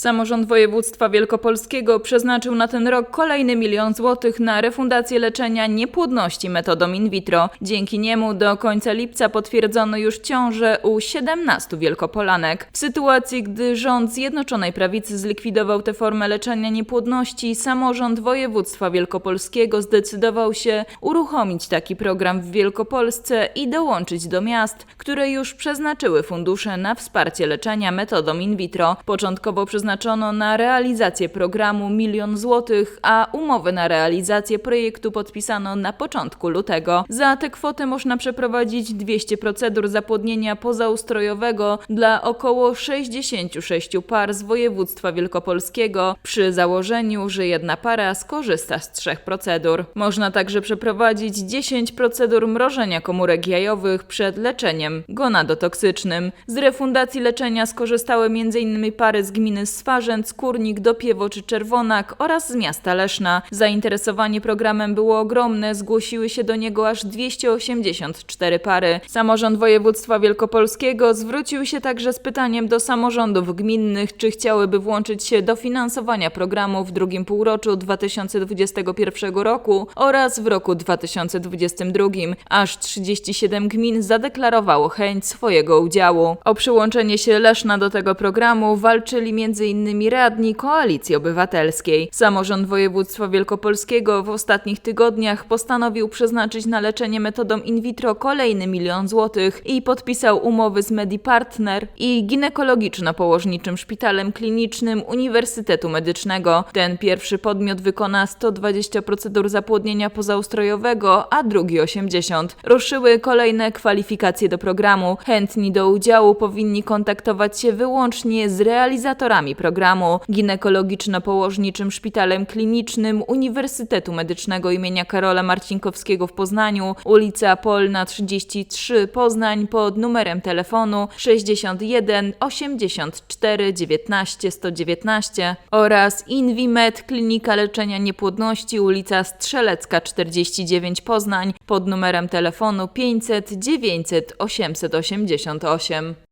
Samorząd województwa wielkopolskiego przeznaczył na ten rok kolejny milion złotych na refundację leczenia niepłodności metodą in vitro. Dzięki niemu do końca lipca potwierdzono już ciążę u 17 wielkopolanek. W sytuacji, gdy rząd Zjednoczonej Prawicy zlikwidował tę formę leczenia niepłodności, samorząd województwa wielkopolskiego zdecydował się uruchomić taki program w Wielkopolsce i dołączyć do miast, które już przeznaczyły fundusze na wsparcie leczenia metodą in vitro. Początkowo przeznaczono na realizację programu milion złotych, a umowę na realizację projektu podpisano na początku lutego. Za tę kwotę można przeprowadzić 200 procedur zapłodnienia pozaustrojowego dla około 66 par z województwa wielkopolskiego, przy założeniu, że jedna para skorzysta z trzech procedur. Można także przeprowadzić 10 procedur mrożenia komórek jajowych przed leczeniem gonadotoksycznym. Z refundacji leczenia skorzystały m.in. pary z gminy Swarzędz, Kurnik, Dopiewo czy Czerwonak oraz z miasta Leszna. Zainteresowanie programem było ogromne, zgłosiły się do niego aż 284 pary. Samorząd województwa wielkopolskiego zwrócił się także z pytaniem do samorządów gminnych, czy chciałyby włączyć się do finansowania programu w drugim półroczu 2021 roku oraz w roku 2022. Aż 37 gmin zadeklarowało chęć swojego udziału. O przyłączenie się Leszna do tego programu walczyli m.in. radni Koalicji Obywatelskiej. Samorząd województwa wielkopolskiego w ostatnich tygodniach postanowił przeznaczyć na leczenie metodą in vitro kolejny milion złotych i podpisał umowy z MediPartner i ginekologiczno-położniczym szpitalem klinicznym Uniwersytetu Medycznego. Ten pierwszy podmiot wykona 120 procedur zapłodnienia pozaustrojowego, a drugi 80. Ruszyły kolejne kwalifikacje do programu. Chętni do udziału powinni kontaktować się wyłącznie z realizatorami programu ginekologiczno-położniczym szpitalem klinicznym Uniwersytetu Medycznego imienia Karola Marcinkowskiego w Poznaniu, ulica Polna 33 Poznań pod numerem telefonu 61 84 19 119 oraz Invimed Klinika Leczenia Niepłodności ulica Strzelecka 49 Poznań pod numerem telefonu 500 900 888.